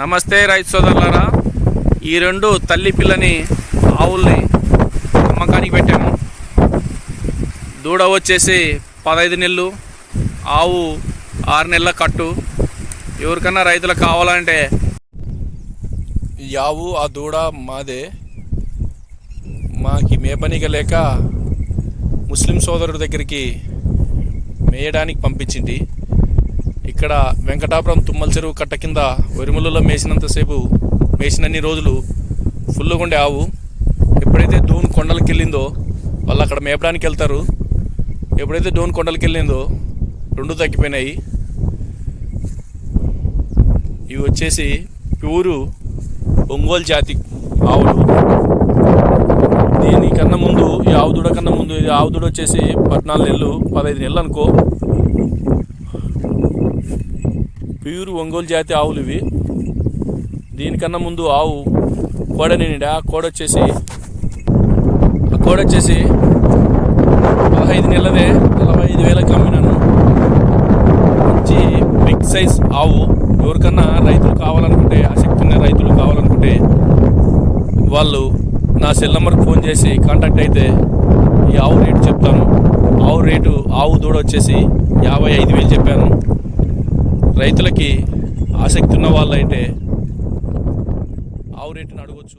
నమస్తే రైతు సోదరులారా. ఈ రెండు తల్లి పిల్లని ఆవుల్ని అమ్మకానికి పెట్టాము. దూడ వచ్చేసి పదహైదు నెలలు ఆవు ఆరు నెలల కట్టు. ఎవరికన్నా రైతులకు కావాలంటే ఈ ఆవు ఆ దూడ మాదే. మాకి మేపనిక లేక ముస్లిం సోదరుడి దగ్గరికి మేయడానికి పంపించింది. ఇక్కడ వెంకటాపురం తుమ్మల చెరువు కట్ట కింద వరిములలో మేసినంతసేపు మేసినన్ని రోజులు ఫుల్గా ఉండే ఆవు. ఎప్పుడైతే డోన్ కొండలకి వెళ్ళిందో వాళ్ళు అక్కడ మేపడానికి వెళ్తారు. ఎప్పుడైతే డోన్ కొండలకి వెళ్ళిందో రెండు తగ్గిపోయినాయి. ఇవి వచ్చేసి ప్యూరు ఒంగోలు జాతి ఆవులు. దీనికన్నా ముందు ఈ ఆవు దూడ కన్నా ముందు ఇది ఆవు దూడ వచ్చేసి పద్నాలుగు నెలలు పదహైదు నెలలు అనుకో. ప్యూర్ ఒంగోలు జాతి ఆవులు ఇవి. దీనికన్నా ముందు ఆవు కోడనిండి ఆ కోడ వచ్చేసి ఆ కోడ వచ్చేసి పదహైదు నెలలదే నలభై ఐదు వేలకు అమ్మినాను. మంచి బిగ్ సైజ్ ఆవు. ఎవరికన్నా రైతులు కావాలనుకుంటే ఆసక్తి ఉన్న రైతులు కావాలనుకుంటే వాళ్ళు నా సెల్ నెంబర్కి ఫోన్ చేసి కాంటాక్ట్ అయితే ఈ ఆవు రేటు చెప్తాను. ఆవు రేటు ఆవు దూడ వచ్చేసి యాభై ఐదు వేలు చెప్పాను. రైతులకి ఆసక్తి ఉన్న వాళ్ళైతే ఆవు రేటును అడగవచ్చు